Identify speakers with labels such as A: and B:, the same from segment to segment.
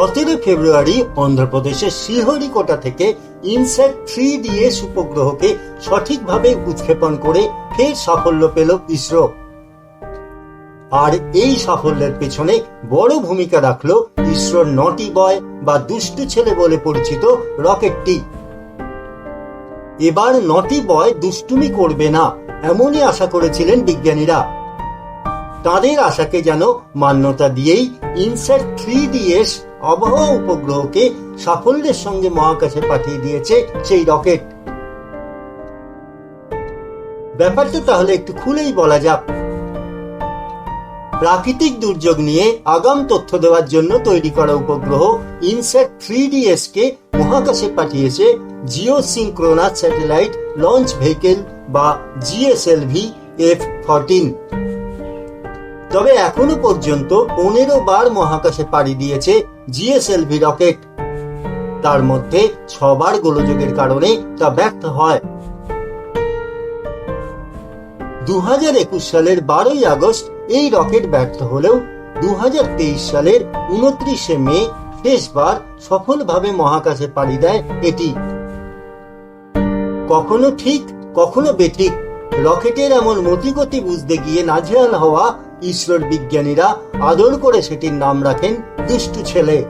A: সতেরো ফেব্রুয়ারি অন্ধ্রপ্রদেশের শ্রীহরিকোটা থেকে ইনস্যাট থ্রি ডিএস উপগ্রহকে সঠিকভাবে উৎক্ষেপণ করে ফের সাফল্য পেল ইসরো। আর এই সাফল্যের পেছনে বড় ভূমিকা রাখল ইসরোর নটি বয় বা দুষ্টু ছেলে বলে পরিচিত রকেটটি এবার নটি বয় দুষ্টুমি করবে না, এমনই আশা করেছিলেন বিজ্ঞানীরা। তাদের আশাকে যেন মান্যতা দিয়েই ইনস্যাট থ্রি ডিএস আবহাওয়া উপগ্রহকে সাফল্যের সঙ্গে মহাকাশে পাঠিয়ে দিয়েছে সেই রকেট। ব্যাপারটা তাহলে একটু খুলেই বলা যাক। প্রাকৃতিক দুর্যোগ নিয়ে আগাম তথ্য দেওয়ার জন্য তৈরি করা উপগ্রহ ইনস্যাট থ্রি ডিএস কে মহাকাশে পাঠিয়েছে geosynchronous satellite launch vehicle বা জিএসএলভি এফ ফরটিন। তবে এখনও পর্যন্ত পনেরো বার মহাকাশে পাড়ি দিয়েছে জিএসএলভি রকেট। তার মধ্যে ছবার গোলযোগের কারণে তা ব্যর্থ হয়। দু সালের বারোই আগস্ট এই রকেট ব্যর্থ হলেও দু সালের উনত্রিশে মে শেষবার সফলভাবে মহাকাশে পাড়ি দেয় এটি। কখনো ঠিক, কখনো বেঠিক, রকেটের এমন মতিগতি বুঝতে গিয়ে নাজেহাল হওয়া ইসরোর বিজ্ঞানীরা আদর করে সেটির নাম রাখেন দুষ্টু ছেলে।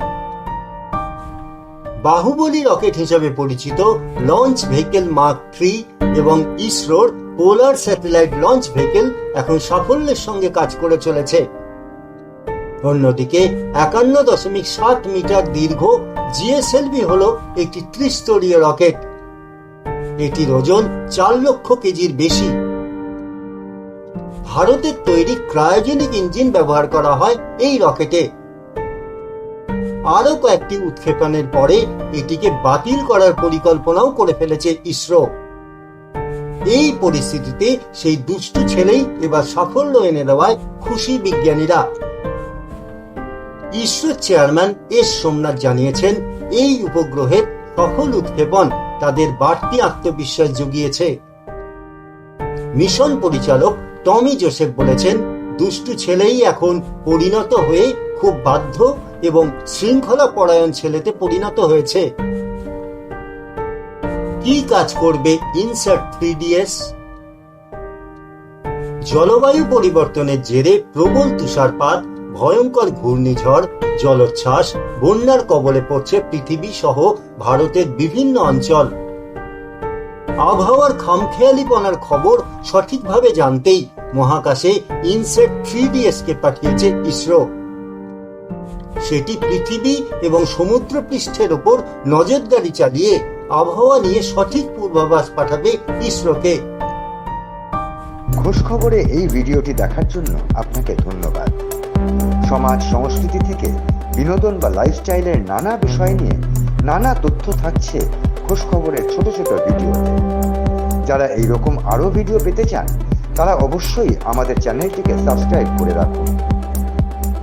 A: বাহুবলী রকেট হিসেবে পরিচিত লঞ্চ ভেহিকেল মার্ক থ্রি এবং ইসরোর পোলার স্যাটেলাইট লঞ্চ ভেহিকেল এখন সাফল্যের সঙ্গে কাজ করে চলেছে। অন্যদিকে একান্ন দশমিক সাত মিটার দীর্ঘ জিএসএলভি হল একটি ত্রিস্তরীয় রকেট। এটির ওজন চার লক্ষ কেজির বেশি। ভারতের তৈরি ক্রায়োজেনিক ইঞ্জিন ব্যবহার করা হয় এই রকেটে আরও কয়েকটি উৎক্ষেপণের পরে এটিকে বাতিল করার পরিকল্পনাও করে ফেলেছে ইসরো। এই পরিস্থিতিতে সেই দুষ্টু ছেলেই এবার সাফল্য এনে দেওয়ায় খুশি বিজ্ঞানীরা। ইসরো চেয়ারম্যান এস সোমনাথ জানিয়েছেন, এই উপগ্রহের সফল উৎক্ষেপণ তাদের বাড়তি আত্মবিশ্বাস জুগিয়েছে। মিশন পরিচালক টমি জোসেফ বলেছেন, দুষ্টু ছেলেই এখন পরিণত হয়ে খুব বাধ্য এবং শৃঙ্খলা পরায়ণ ছেলেতে পরিণত হয়েছে। কি কাজ করবে ইনসার্ট থ্রি ডিএস জলবায়ু পরিবর্তনের জেরে প্রবল তুষারপাত, ভয়ঙ্কর ঘূর্ণিঝড়, জলোচ্ছ্বাস, বন্যার কবলে পড়ছে পৃথিবী সহ ভারতের বিভিন্ন অঞ্চল। আবহাওয়ার খামখেয়ালিপনার খবর সঠিকভাবে জানতেই মহাকাশে ইনসেট থ্রি কে পাঠিয়েছে ইসরো। সেটি পৃথিবী এবং সমুদ্র পৃষ্ঠের ওপর নজরদারি চালিয়ে আবহাওয়া নিয়ে সঠিক পূর্বাভাস পাঠাবে ইসরোকে।
B: খোঁজ খবরে এই ভিডিওটি দেখার জন্য আপনাকে ধন্যবাদ। সমাজ সংস্কৃতি থেকে বিনোদন বা লাইফস্টাইলের নানা বিষয় নিয়ে নানা তথ্য থাকছে খোঁজ খবরের ছোট ছোট ভিডিও। যারা এইরকম আরও ভিডিও পেতে চান, তারা অবশ্যই আমাদের চ্যানেলটিকে সাবস্ক্রাইব করে রাখুন।